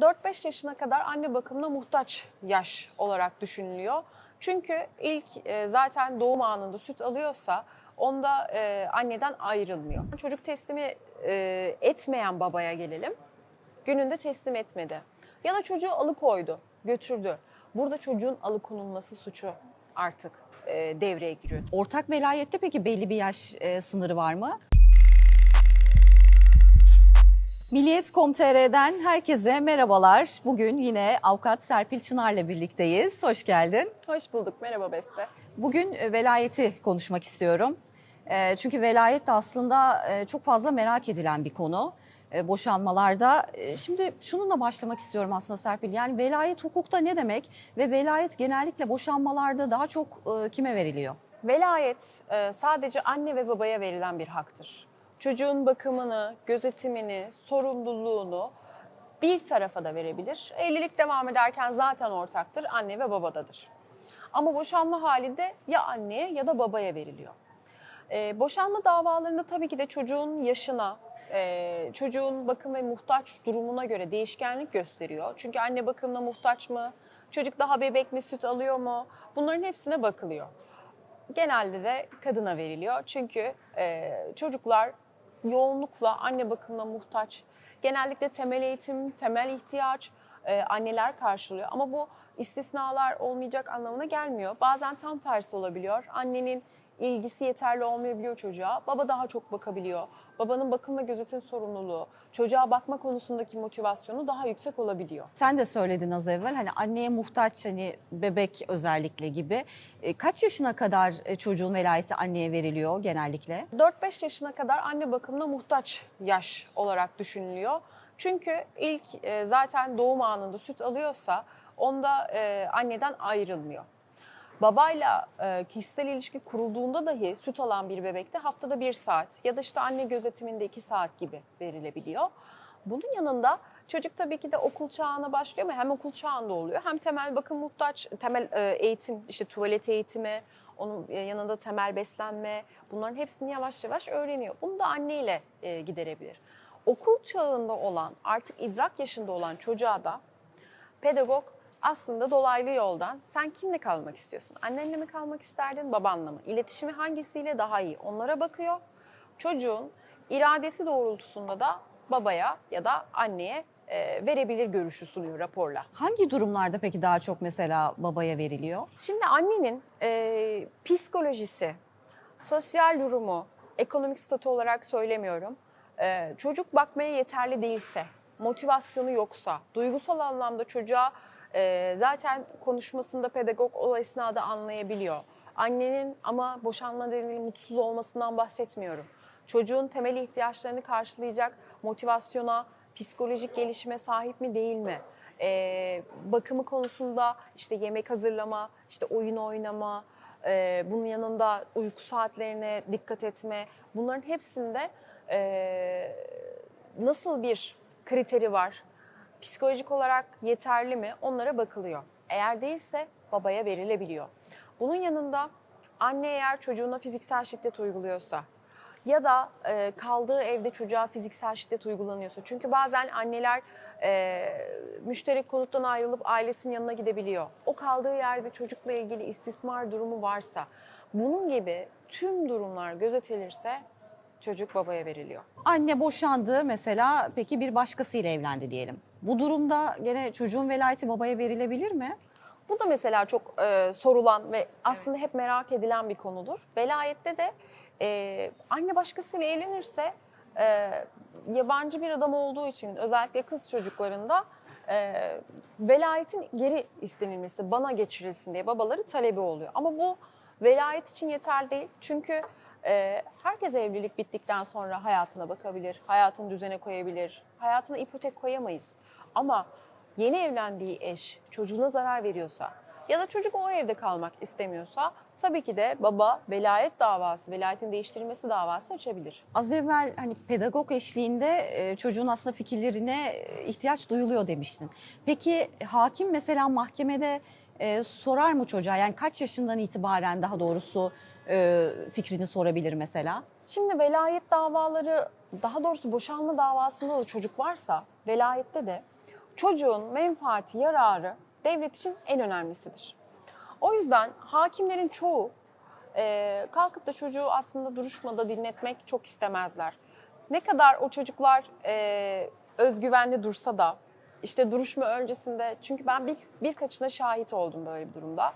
4-5 yaşına kadar anne bakımına muhtaç yaş olarak düşünülüyor. Çünkü ilk e, zaten doğum anında süt alıyorsa onda e, anneden ayrılmıyor. Çocuk teslimi e, etmeyen babaya gelelim. Gününde teslim etmedi. Ya da çocuğu alıkoydu, götürdü. Burada çocuğun alıkonulması suçu artık devreye giriyor. Ortak velayette peki belli bir yaş sınırı var mı? Milliyet.com.tr'den herkese merhabalar. Bugün yine avukat Serpil Çınar'la birlikteyiz. Hoş geldin. Hoş bulduk. Merhaba Beste. Bugün e, velayeti konuşmak istiyorum. E, Çünkü velayet de aslında e, çok fazla merak edilen bir konu boşanmalarda. Şimdi şununla başlamak istiyorum aslında Serpil. Yani velayet hukukta ne demek ve velayet genellikle boşanmalarda daha çok kime veriliyor? Velayet sadece anne ve babaya verilen bir haktır. Çocuğun bakımını, gözetimini, sorumluluğunu bir tarafa da verebilir. Evlilik devam ederken zaten ortaktır, anne ve babadadır. Ama boşanma halinde ya anneye ya da babaya veriliyor. E, boşanma davalarında tabii ki de çocuğun yaşına, e, çocuğun bakım ve muhtaç durumuna göre değişkenlik gösteriyor. Çünkü anne bakımına muhtaç mı, çocuk daha bebek mi, süt alıyor mu bunların hepsine bakılıyor genelde de kadına veriliyor. Çünkü e, çocuklar yoğunlukla anne bakımına muhtaç. Genellikle temel eğitim, temel ihtiyaç e, anneler karşılıyor. Ama bu istisnalar olmayacak anlamına gelmiyor. Bazen tam tersi olabiliyor. Annenin ilgisi yeterli olmayabiliyor çocuğa. Baba daha çok bakabiliyor. Babanın bakım ve gözetim sorumluluğu, çocuğa bakma konusundaki motivasyonu daha yüksek olabiliyor. Sen de söyledin az evvel hani anneye muhtaç hani bebek özellikle gibi. E, Kaç yaşına kadar e, çocuğun velayeti anneye veriliyor genellikle? 4-5 yaşına kadar anne bakımına muhtaç yaş olarak düşünülüyor. Çünkü ilk e, zaten doğum anında süt alıyorsa onda e, anneden ayrılmıyor. Babayla e, kişisel ilişki kurulduğunda dahi süt alan bir bebekte haftada bir saat ya da işte anne gözetiminde iki saat gibi verilebiliyor. Bunun yanında çocuk tabii ki de okul çağına başlıyor ama hem okul çağında oluyor hem temel bakım muhtaç, temel e, eğitim, işte tuvalet eğitimi, onun e, yanında temel beslenme bunların hepsini yavaş yavaş öğreniyor. Bunu da anneyle e, giderebilir. Okul çağında olan artık idrak yaşında olan çocuğa da pedagog aslında dolaylı yoldan sen kimle kalmak istiyorsun? Annenle mi kalmak isterdin, babanla mı? İletişimi hangisiyle daha iyi? Onlara bakıyor. Çocuğun iradesi doğrultusunda da babaya ya da anneye e, verebilir görüşü sunuyor raporla. Hangi durumlarda peki daha çok mesela babaya veriliyor? Şimdi annenin e, psikolojisi, sosyal durumu, ekonomik statü olarak söylemiyorum. E, çocuk bakmaya yeterli değilse, motivasyonu yoksa, duygusal anlamda çocuğa e, zaten konuşmasında pedagog o esnada anlayabiliyor. Annenin ama boşanma nedeniyle mutsuz olmasından bahsetmiyorum. Çocuğun temel ihtiyaçlarını karşılayacak motivasyona, psikolojik gelişime sahip mi değil mi? Ee, bakımı konusunda işte yemek hazırlama, işte oyun oynama, e, bunun yanında uyku saatlerine dikkat etme. Bunların hepsinde e, nasıl bir kriteri var? Psikolojik olarak yeterli mi? Onlara bakılıyor. Eğer değilse babaya verilebiliyor. Bunun yanında anne eğer çocuğuna fiziksel şiddet uyguluyorsa, ya da e, kaldığı evde çocuğa fiziksel şiddet uygulanıyorsa. Çünkü bazen anneler e, müşterek konuttan ayrılıp ailesinin yanına gidebiliyor. O kaldığı yerde çocukla ilgili istismar durumu varsa bunun gibi tüm durumlar gözetilirse çocuk babaya veriliyor. Anne boşandı mesela peki bir başkasıyla evlendi diyelim. Bu durumda gene çocuğun velayeti babaya verilebilir mi? Bu da mesela çok e, sorulan ve aslında hep merak edilen bir konudur. Velayette de e, anne başkasıyla evlenirse e, yabancı bir adam olduğu için özellikle kız çocuklarında e, velayetin geri istenilmesi, bana geçirilsin diye babaları talebi oluyor. Ama bu velayet için yeterli değil. Çünkü e, herkes evlilik bittikten sonra hayatına bakabilir, hayatını düzene koyabilir. Hayatına ipotek koyamayız. Ama yeni evlendiği eş çocuğuna zarar veriyorsa ya da çocuk o evde kalmak istemiyorsa tabii ki de baba velayet davası, velayetin değiştirilmesi davası açabilir. Az evvel hani pedagog eşliğinde e, çocuğun aslında fikirlerine e, ihtiyaç duyuluyor demiştin. Peki hakim mesela mahkemede e, sorar mı çocuğa? Yani kaç yaşından itibaren daha doğrusu e, fikrini sorabilir mesela? Şimdi velayet davaları, daha doğrusu boşanma davasında da çocuk varsa velayette de çocuğun menfaati, yararı devlet için en önemlisidir. O yüzden hakimlerin çoğu e, kalkıp da çocuğu aslında duruşmada dinletmek çok istemezler. Ne kadar o çocuklar e, özgüvenli dursa da işte duruşma öncesinde çünkü ben bir, birkaçına şahit oldum böyle bir durumda.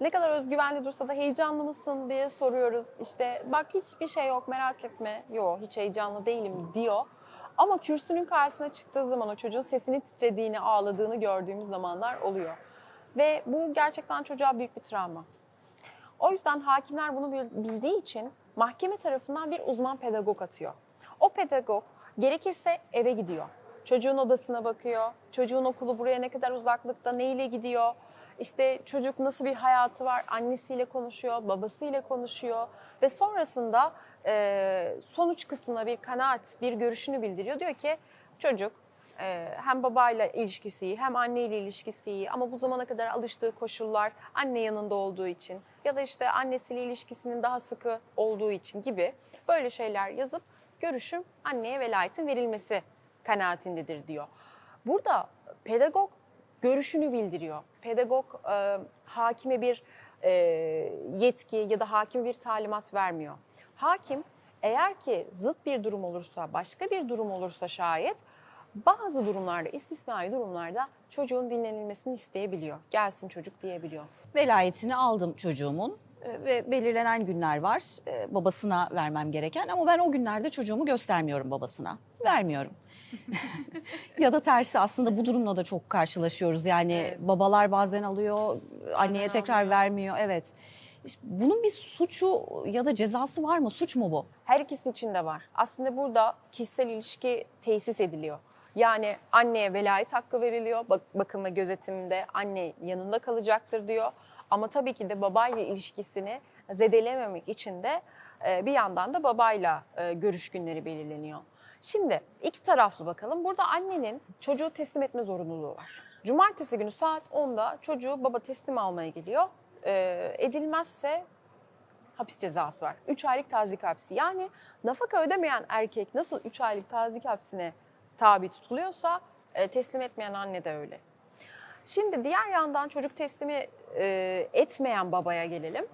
Ne kadar özgüvenli dursa da heyecanlı mısın diye soruyoruz. İşte bak hiçbir şey yok merak etme. Yok hiç heyecanlı değilim diyor. Ama kürsünün karşısına çıktığı zaman o çocuğun sesini titrediğini, ağladığını gördüğümüz zamanlar oluyor. Ve bu gerçekten çocuğa büyük bir travma. O yüzden hakimler bunu bil- bildiği için mahkeme tarafından bir uzman pedagog atıyor. O pedagog gerekirse eve gidiyor. Çocuğun odasına bakıyor. Çocuğun okulu buraya ne kadar uzaklıkta, neyle gidiyor? İşte çocuk nasıl bir hayatı var? Annesiyle konuşuyor, babasıyla konuşuyor. Ve sonrasında e, sonuç kısmına bir kanaat, bir görüşünü bildiriyor. Diyor ki çocuk ee, hem babayla ilişkisi iyi hem anneyle ilişkisi iyi ama bu zamana kadar alıştığı koşullar anne yanında olduğu için ya da işte annesiyle ilişkisinin daha sıkı olduğu için gibi böyle şeyler yazıp görüşüm anneye velayetin verilmesi kanaatindedir diyor. Burada pedagog görüşünü bildiriyor. Pedagog e, hakime bir e, yetki ya da hakime bir talimat vermiyor. Hakim eğer ki zıt bir durum olursa, başka bir durum olursa şayet bazı durumlarda, istisnai durumlarda çocuğun dinlenilmesini isteyebiliyor. Gelsin çocuk diyebiliyor. Velayetini aldım çocuğumun e, ve belirlenen günler var e, babasına vermem gereken ama ben o günlerde çocuğumu göstermiyorum babasına. Vermiyorum. ya da tersi aslında bu durumla da çok karşılaşıyoruz. Yani babalar bazen alıyor, anneye tekrar vermiyor. Evet. Bunun bir suçu ya da cezası var mı? Suç mu bu? Her ikisi için de var. Aslında burada kişisel ilişki tesis ediliyor. Yani anneye velayet hakkı veriliyor. Bak, bakım ve gözetimde anne yanında kalacaktır diyor. Ama tabii ki de babayla ilişkisini zedelememek için de e, bir yandan da babayla e, görüş günleri belirleniyor. Şimdi iki taraflı bakalım. Burada annenin çocuğu teslim etme zorunluluğu var. Cumartesi günü saat 10'da çocuğu baba teslim almaya geliyor. E, edilmezse hapis cezası var. 3 aylık tazik hapsi. Yani nafaka ödemeyen erkek nasıl 3 aylık tazik hapsine tabi tutuluyorsa e, teslim etmeyen anne de öyle. Şimdi diğer yandan çocuk teslimi e, etmeyen babaya gelelim.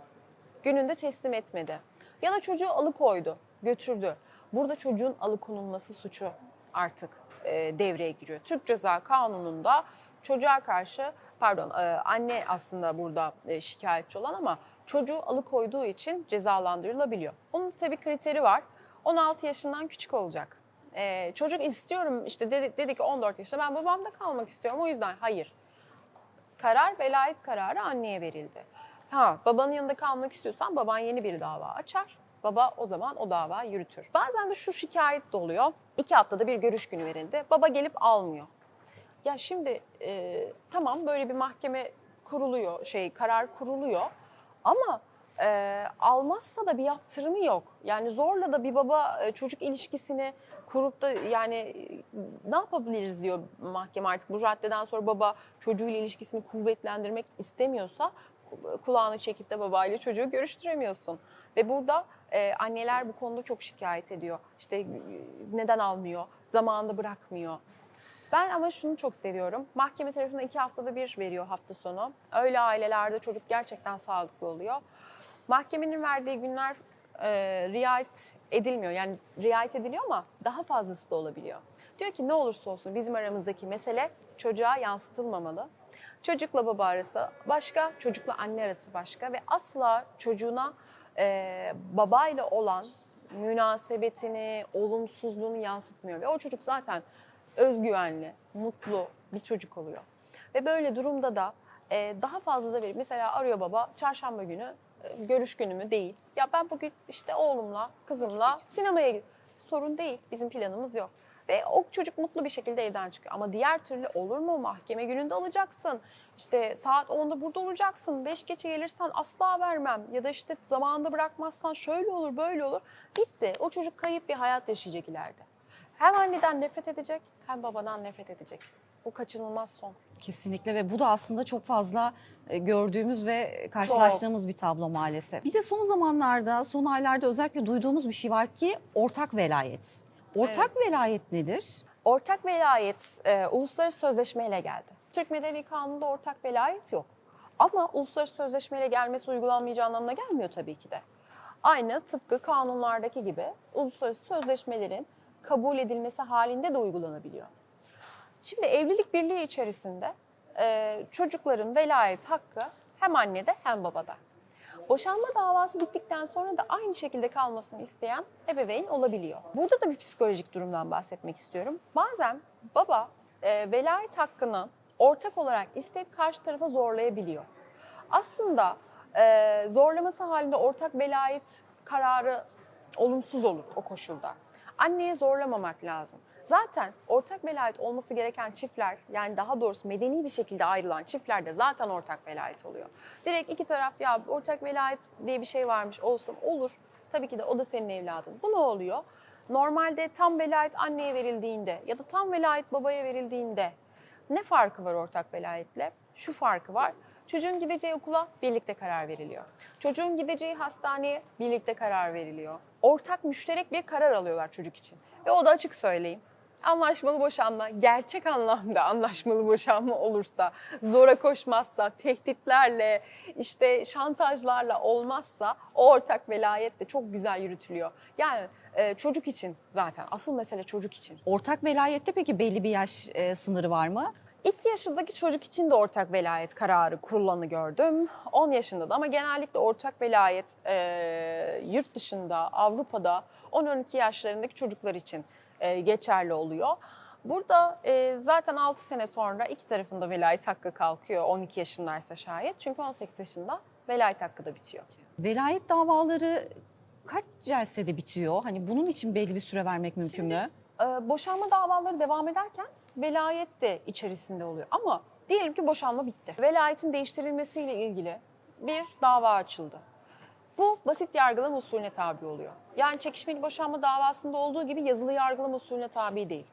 Gününde teslim etmedi. Ya da çocuğu alıkoydu, götürdü. Burada çocuğun alıkonulması suçu artık e, devreye giriyor. Türk Ceza Kanunu'nda çocuğa karşı, pardon e, anne aslında burada e, şikayetçi olan ama çocuğu alıkoyduğu için cezalandırılabiliyor. Onun tabii kriteri var. 16 yaşından küçük olacak. E, çocuk istiyorum işte dedi, dedi ki 14 yaşında ben babamda kalmak istiyorum o yüzden hayır karar velayet kararı anneye verildi. Ha, babanın yanında kalmak istiyorsan baban yeni bir dava açar. Baba o zaman o davayı yürütür. Bazen de şu şikayet de oluyor. İki haftada bir görüş günü verildi. Baba gelip almıyor. Ya şimdi e, tamam böyle bir mahkeme kuruluyor, şey karar kuruluyor. Ama e, almazsa da bir yaptırımı yok. Yani zorla da bir baba e, çocuk ilişkisini kurup da yani e, ne yapabiliriz diyor mahkeme artık bu raddeden sonra baba çocuğuyla ilişkisini kuvvetlendirmek istemiyorsa kulağını çekip de babayla çocuğu görüştüremiyorsun. Ve burada e, anneler bu konuda çok şikayet ediyor. İşte e, neden almıyor, zamanında bırakmıyor. Ben ama şunu çok seviyorum. Mahkeme tarafından iki haftada bir veriyor hafta sonu. Öyle ailelerde çocuk gerçekten sağlıklı oluyor. Mahkemenin verdiği günler e, riayet edilmiyor. Yani riayet ediliyor ama daha fazlası da olabiliyor. Diyor ki ne olursa olsun bizim aramızdaki mesele çocuğa yansıtılmamalı. Çocukla baba arası başka, çocukla anne arası başka ve asla çocuğuna e, babayla olan münasebetini, olumsuzluğunu yansıtmıyor. Ve o çocuk zaten özgüvenli, mutlu bir çocuk oluyor. Ve böyle durumda da e, daha fazla da verir. Mesela arıyor baba çarşamba günü e, görüş günümü değil. Ya ben bugün işte oğlumla, kızımla sinemaya gidiyorum. Sorun değil. Bizim planımız yok. Ve o çocuk mutlu bir şekilde evden çıkıyor. Ama diğer türlü olur mu? Mahkeme gününde alacaksın. İşte saat 10'da burada olacaksın. 5 geçe gelirsen asla vermem. Ya da işte zamanında bırakmazsan şöyle olur, böyle olur. Bitti. O çocuk kayıp bir hayat yaşayacak ileride. Hem anneden nefret edecek hem babadan nefret edecek. Bu kaçınılmaz son. Kesinlikle ve bu da aslında çok fazla e, gördüğümüz ve karşılaştığımız bir tablo maalesef. Bir de son zamanlarda, son aylarda özellikle duyduğumuz bir şey var ki ortak velayet. Ortak velayet nedir? Ortak velayet e, uluslararası sözleşmeyle geldi. Türk Medeni Kanunu'nda ortak velayet yok. Ama uluslararası sözleşmeyle gelmesi uygulanmayacağı anlamına gelmiyor tabii ki de. Aynı tıpkı kanunlardaki gibi uluslararası sözleşmelerin kabul edilmesi halinde de uygulanabiliyor. Şimdi evlilik birliği içerisinde e, çocukların velayet hakkı hem annede hem babada. Boşanma davası bittikten sonra da aynı şekilde kalmasını isteyen ebeveyn olabiliyor. Burada da bir psikolojik durumdan bahsetmek istiyorum. Bazen baba e, velayet hakkını ortak olarak isteyip karşı tarafa zorlayabiliyor. Aslında e, zorlaması halinde ortak velayet kararı olumsuz olur o koşulda. Anneye zorlamamak lazım. Zaten ortak velayet olması gereken çiftler yani daha doğrusu medeni bir şekilde ayrılan çiftlerde zaten ortak velayet oluyor. Direkt iki taraf ya ortak velayet diye bir şey varmış olsun olur. Tabii ki de o da senin evladın. Bu ne oluyor? Normalde tam velayet anneye verildiğinde ya da tam velayet babaya verildiğinde ne farkı var ortak velayetle? Şu farkı var. Çocuğun gideceği okula birlikte karar veriliyor. Çocuğun gideceği hastaneye birlikte karar veriliyor. Ortak müşterek bir karar alıyorlar çocuk için. Ve o da açık söyleyeyim. Anlaşmalı boşanma, gerçek anlamda anlaşmalı boşanma olursa, zora koşmazsa, tehditlerle, işte şantajlarla olmazsa o ortak velayet de çok güzel yürütülüyor. Yani e, çocuk için zaten, asıl mesele çocuk için. Ortak velayette peki belli bir yaş e, sınırı var mı? 2 yaşındaki çocuk için de ortak velayet kararı kurulanı gördüm. 10 yaşında da ama genellikle ortak velayet e, yurt dışında, Avrupa'da 10-12 yaşlarındaki çocuklar için e, geçerli oluyor. Burada e, zaten 6 sene sonra iki tarafında velayet hakkı kalkıyor 12 yaşındaysa şayet. Çünkü 18 yaşında velayet hakkı da bitiyor. Velayet davaları kaç celsede bitiyor? Hani bunun için belli bir süre vermek mümkün mü? Ee, boşanma davaları devam ederken velayet de içerisinde oluyor. Ama diyelim ki boşanma bitti. Velayetin değiştirilmesiyle ilgili bir dava açıldı. Bu basit yargılama usulüne tabi oluyor. Yani çekişmeli boşanma davasında olduğu gibi yazılı yargılama usulüne tabi değil.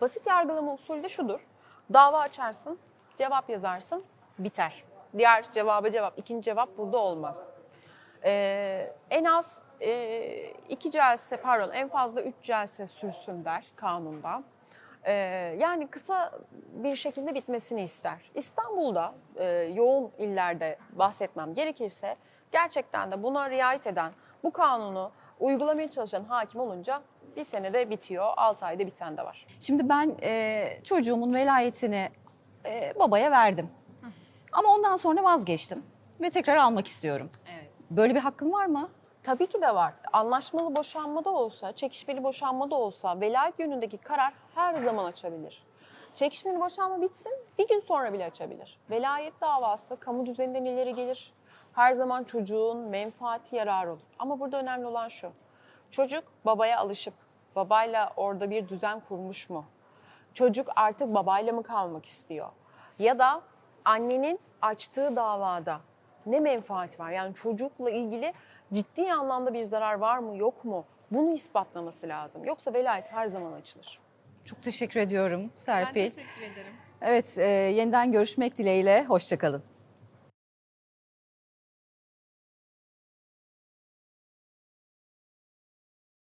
Basit yargılama usulü de şudur. Dava açarsın, cevap yazarsın, biter. Diğer cevaba cevap, ikinci cevap burada olmaz. Ee, en az e, iki celse pardon en fazla üç celse sürsün der kanunda. Ee, yani kısa bir şekilde bitmesini ister. İstanbul'da e, yoğun illerde bahsetmem gerekirse gerçekten de buna riayet eden bu kanunu uygulamaya çalışan hakim olunca bir senede bitiyor, altı ayda biten de var. Şimdi ben e, çocuğumun velayetini e, babaya verdim. Ama ondan sonra vazgeçtim ve tekrar almak istiyorum. Evet. Böyle bir hakkım var mı? Tabii ki de var. Anlaşmalı boşanmada olsa, çekişmeli boşanmada olsa velayet yönündeki karar her zaman açabilir. Çekişmeli boşanma bitsin, bir gün sonra bile açabilir. Velayet davası kamu düzeninden ileri gelir. Her zaman çocuğun menfaati yarar olur. Ama burada önemli olan şu. Çocuk babaya alışıp babayla orada bir düzen kurmuş mu? Çocuk artık babayla mı kalmak istiyor? Ya da annenin açtığı davada ne menfaat var? Yani çocukla ilgili ciddi anlamda bir zarar var mı yok mu? Bunu ispatlaması lazım. Yoksa velayet her zaman açılır. Çok teşekkür ediyorum Ben Serpil. teşekkür ederim. Evet, e, yeniden görüşmek dileğiyle. Hoşçakalın.